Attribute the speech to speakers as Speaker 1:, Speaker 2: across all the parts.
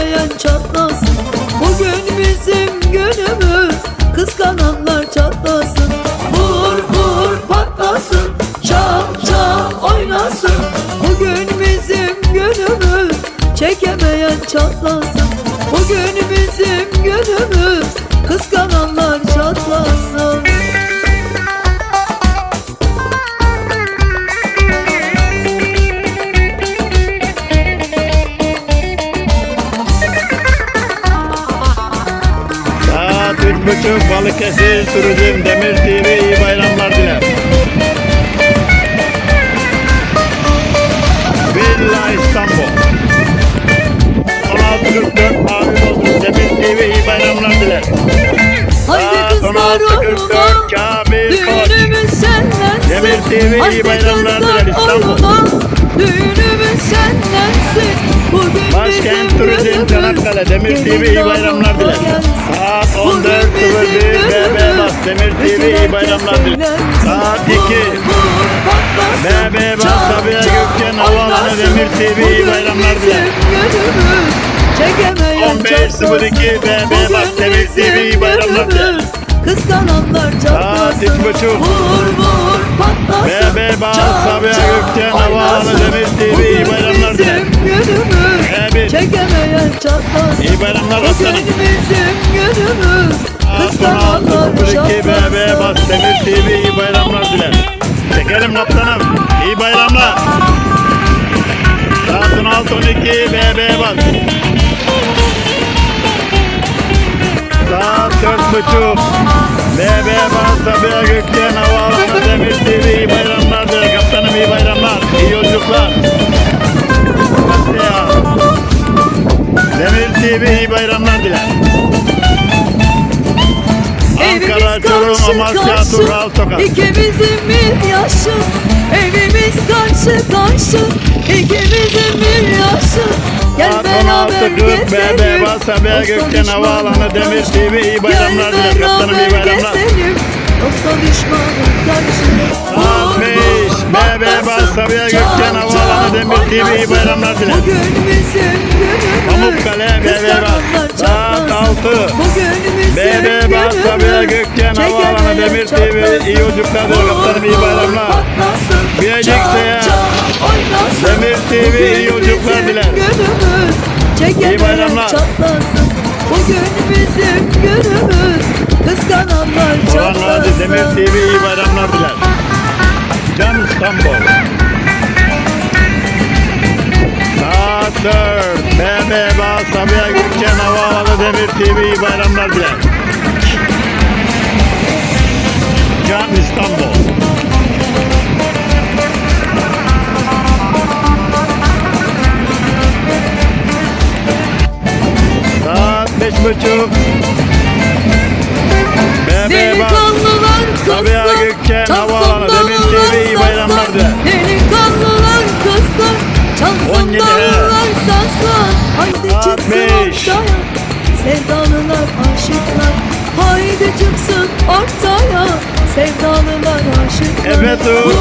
Speaker 1: Çekemeyen çatlasın. Bugün bizim günümüz Kıskananlar çatlasın. Vur vur patlasın Çal çal oynasın. Bugün bizim günümüz Çekemeyen çatlasın
Speaker 2: Buçuk Balıkesir Turizm Demir TV iyi bayramlar diler. Villa İstanbul 16.44 Mavi Bodrum Demir TV iyi bayramlar diler.
Speaker 1: Haydi kızlar
Speaker 2: 16.44
Speaker 1: oğluna
Speaker 2: Kamil Koç
Speaker 1: Düğünümüz şenlensin
Speaker 2: Demir TV iyi bayramlar diler İstanbul.
Speaker 1: Düğünümüz şenlensin Bugün
Speaker 2: Başkent Turizm. Çanakkale Demir TV iyi bayramlar diler.
Speaker 1: Gelsin.
Speaker 2: Saat
Speaker 1: Bugün
Speaker 2: 14.01
Speaker 1: bizim
Speaker 2: BB
Speaker 1: günümüz.
Speaker 2: Bas Demir TV iyi bayramlar. Saat
Speaker 1: Vur,
Speaker 2: 2
Speaker 1: vur, patlasın.
Speaker 2: BB Bas Sabiha Gökçen Havaalanı. Demir TV iyi bayramlar diler.
Speaker 1: günümüz. Çekemeyen
Speaker 2: 15.02
Speaker 1: çatlasın.
Speaker 2: BB
Speaker 1: Bugün
Speaker 2: Bas Demir TV iyi bayramlar diler.
Speaker 1: Kıskananlar çatlasın.
Speaker 2: üç buçuk.
Speaker 1: Vur vur patlasın.
Speaker 2: BB Bas Sabiha Gökçen Havaalanı. Demir TV
Speaker 1: çatlasın.
Speaker 2: İyi bayramlar aslanım.
Speaker 1: Bugün bizim günümüz. Kıskananlar
Speaker 2: 16.02 BB
Speaker 1: çatlasın.
Speaker 2: Bas Demir TV iyi bayramlar diler. Çekelim kaptanım. İyi bayramlar. Saat 16.12 BB Bas. Saat 4.30 BB Bas Sabiha Gökçen Havaalanı Demir TV iyi bayramlar diler. Kaptanım iyi bayramlar. İyi yolculuklar. Diler. Ankara,
Speaker 1: Evimiz
Speaker 2: Çorum,
Speaker 1: karşı
Speaker 2: Amasya,
Speaker 1: karşı,
Speaker 2: Tural, Tokat.
Speaker 1: İkimizin bir yaşı Evimiz karşı karşı İkimizin bir yaşı Gel
Speaker 2: Saat
Speaker 1: beraber
Speaker 2: 16.40 BB
Speaker 1: gezelim
Speaker 2: Bas Sabiha
Speaker 1: Dosta
Speaker 2: Gökçen Havaalanı Demir. TV iyi bayramlar
Speaker 1: Gel
Speaker 2: diler. Kaptanım iyi bayramlar.
Speaker 1: Dosta düşmana karşı
Speaker 2: Saat
Speaker 1: Vur,
Speaker 2: 5
Speaker 1: vur,
Speaker 2: BB Bas
Speaker 1: patlasın.
Speaker 2: Sabiha
Speaker 1: Çal,
Speaker 2: Gökçen Havaalanı Demir TV iyi bayramlar diler.
Speaker 1: Bugün bizim günümüz
Speaker 2: Pamukkale BB
Speaker 1: Kıskananlar
Speaker 2: Bas Saat
Speaker 1: çatlasın.
Speaker 2: 6
Speaker 1: Bugün bizim
Speaker 2: BB Bas Sabiha Gökçen Havaalanı Demir TV iyi yolculuklar. Kaptanım iyi bayramlar. Bilecekse ya. Demir TV iyi yolculuklar diler.
Speaker 1: İyi
Speaker 2: bayramlar.
Speaker 1: Bugün bizim günümüz. Kıskananlar çatlasın.
Speaker 2: Demir TV iyi bayramlar diler. Can İstanbul. 4. BB Bas Sabiha Gökçen Havaalanı Demir TV bayramlar diler. Can İstanbul. Saat beş buçuk.
Speaker 1: Delikanlılar
Speaker 2: Sabiha
Speaker 1: kızlar
Speaker 2: Gökçen
Speaker 1: çalsın
Speaker 2: Havaalanı Demir TV bayramlar diler.
Speaker 1: Delikanlılar kızlar çalsın
Speaker 2: 17 he. Beş.
Speaker 1: Sevdalılar aşıklar Haydi çıksın ortaya Sevdalılar aşıklar
Speaker 2: Evet, o.
Speaker 1: Vur,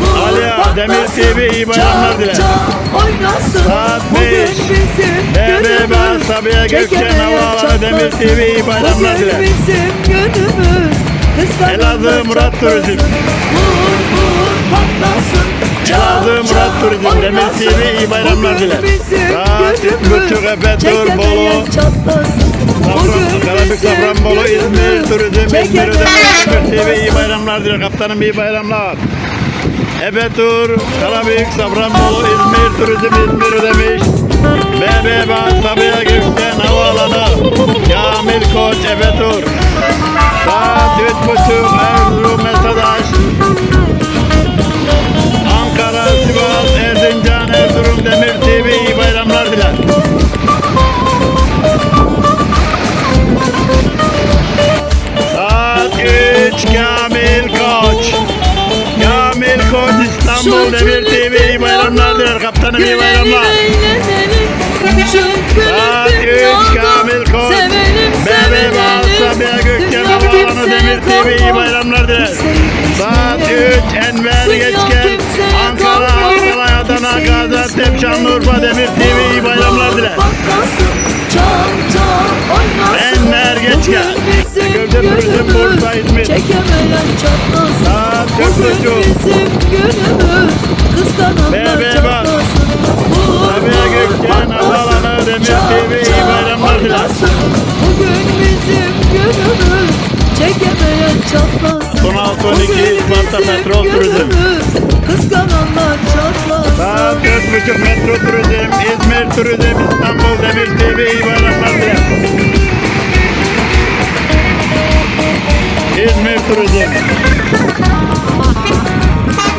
Speaker 1: vur,
Speaker 2: Ali Ağa,
Speaker 1: patlasın.
Speaker 2: Demir TV iyi bayramlar
Speaker 1: Çal,
Speaker 2: diler.
Speaker 1: çal, oynasın
Speaker 2: Saat
Speaker 1: Bugün
Speaker 2: beş.
Speaker 1: bizim
Speaker 2: BB
Speaker 1: günümüz.
Speaker 2: Bas Sabiha Gökçen Havaalanı Demir. TV iyi bayramlar diler.
Speaker 1: Bugün bizim Kıskananlar
Speaker 2: Elazığ Murat. Turizm.
Speaker 1: Vur vur patlasın
Speaker 2: Elazığ Murat Demir TV iyi bayramlar diler. Üç buçuk Efetur Bolu. Karabük Safranbolu İzmir Turizm İzmir Ödemiş Demir TV iyi bayramlar diler. Kaptanım iyi bayramlar. Efetur, Karabük, Safranbolu, İzmir Turizm İzmir Ödemiş. BB Sabiha Gökçen Havaalanı. Kamil Güç Kamil Koç. Kamil Koç İstanbul Demir TV iyi bayramlar kaptanım iyi bayramlar. Saat 3 Kamil Koç. Bebe Balsa Bea Gökçen Havalanı Demir TV iyi bayramlar diler. Saat 3 Enver Geçken
Speaker 1: Ankara Ankara Adana Gaziantep
Speaker 2: Şanlıurfa Demir
Speaker 1: TV iyi
Speaker 2: bayramlar diler.
Speaker 1: Günümüz. Çekemeyen çatlasın. Bugün bizim günümüz. Kıskananlar çatlasın.
Speaker 2: Sabiha Gökçen. Havaalanı, Demir TV, iyi bayramlar.
Speaker 1: Bugün bizim günümüz. Çekemeyen çatlasın.
Speaker 2: Son altı on iki,
Speaker 1: Bugün
Speaker 2: Isparta
Speaker 1: bizim
Speaker 2: Petrol Turizm.
Speaker 1: Kıskananlar çatlasın.
Speaker 2: Saat dört buçuk Metro Turizm, İzmir Turizm, İstanbul Demir TV iyi bayramlar Turizm.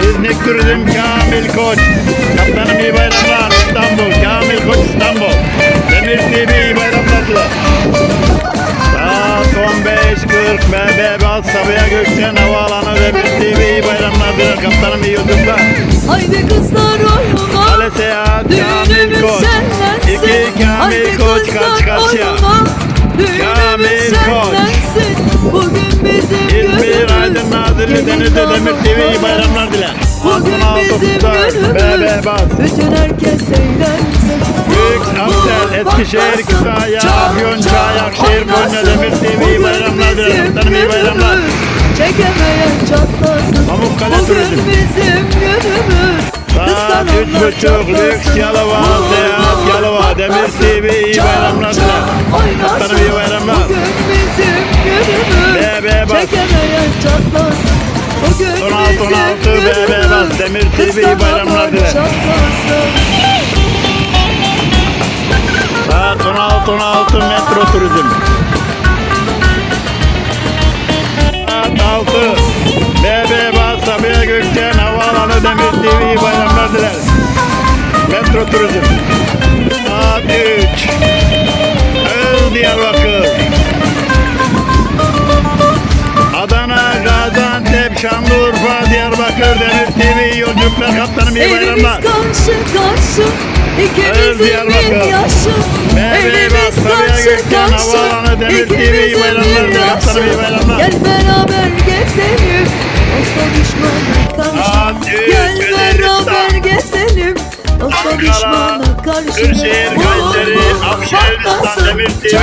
Speaker 2: İznik Turizm Kamil Koç. Kaptanım iyi bayramlar İstanbul. Kamil Koç İstanbul. Demir TV iyi bayramlar. Saat 15.40 BB Bal Sabiha Gökçen Havaalanı Demir TV iyi bayramlar diler. Kaptanım iyi yolculuklar.
Speaker 1: Haydi kızlar
Speaker 2: TV iyi bayramlar diler.
Speaker 1: Bugün bizim
Speaker 2: 16.34
Speaker 1: günümüz. Bütün herkes eğlensin.
Speaker 2: Büyük Aksel, Eskişehir. Kütahya,
Speaker 1: çal,
Speaker 2: Akşehir, Konya. Demir TV iyi bayramlar diler. Kaptanım iyi bayramlar.
Speaker 1: Çekemeyen çatlasın.
Speaker 2: Pamukkale
Speaker 1: Bugün bizim günümüz.
Speaker 2: Saat üç buçuk. Lüks Yalova, 16,
Speaker 1: bizim
Speaker 2: 16 BB bas. Demir TV bayramlar diler. Saat 16.16 Metro Turizm. Saat 6 BB Bas Sabiha Gökçen Havaalanı Demir TV bayramlar diler. Metro Turizm. Saat 3 Şanlıurfa, Diyarbakır, Demir TV yolculuklar kaptanım iyi
Speaker 1: Elimiz
Speaker 2: bayramlar.
Speaker 1: karşı karşı
Speaker 2: Öz
Speaker 1: İkimizin
Speaker 2: Diyarbakır.
Speaker 1: bir yaşı
Speaker 2: Sabiha
Speaker 1: karşı
Speaker 2: Gökçen,
Speaker 1: karşı
Speaker 2: Demir TV,
Speaker 1: İkimizin
Speaker 2: bayramlar,
Speaker 1: bir
Speaker 2: iyi
Speaker 1: yaşı.
Speaker 2: bayramlar.
Speaker 1: Gel beraber gezelim. Dosta düşmana karşı.
Speaker 2: Üç,
Speaker 1: Gel
Speaker 2: Yunanistan.
Speaker 1: beraber gezelim. Dosta
Speaker 2: Ankara,
Speaker 1: düşmana karşı.
Speaker 2: Kırşehir, Kayseri,
Speaker 1: patlasın,
Speaker 2: Demir TV,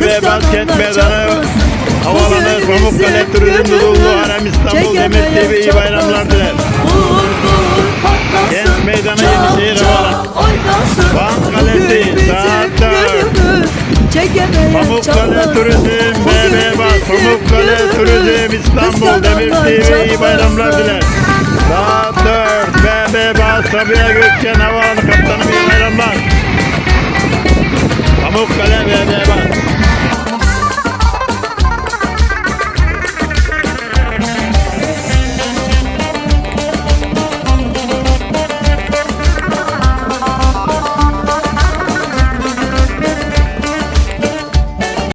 Speaker 2: BB
Speaker 1: Kıskananlar
Speaker 2: Basket Meydanı,
Speaker 1: Bugün
Speaker 2: Pamukkale, Turizm. Dudullu, Harem, İstanbul, Demir TV, iyi bayramlar diler. Genç Meydanı, Yenişehir
Speaker 1: oynasın.
Speaker 2: Van Kalesi,
Speaker 1: Bugün bizim
Speaker 2: saat dört.
Speaker 1: günümüz. Çekemeyen
Speaker 2: Pamukkale. Turizm, BB Bas, Pamukkale. Turizm, İstanbul, Demir TV, iyi bayramlar diler. Saat 4 BB Bas Sabiha Gökçen Havaalanı Kaptanım iyi bayramlar.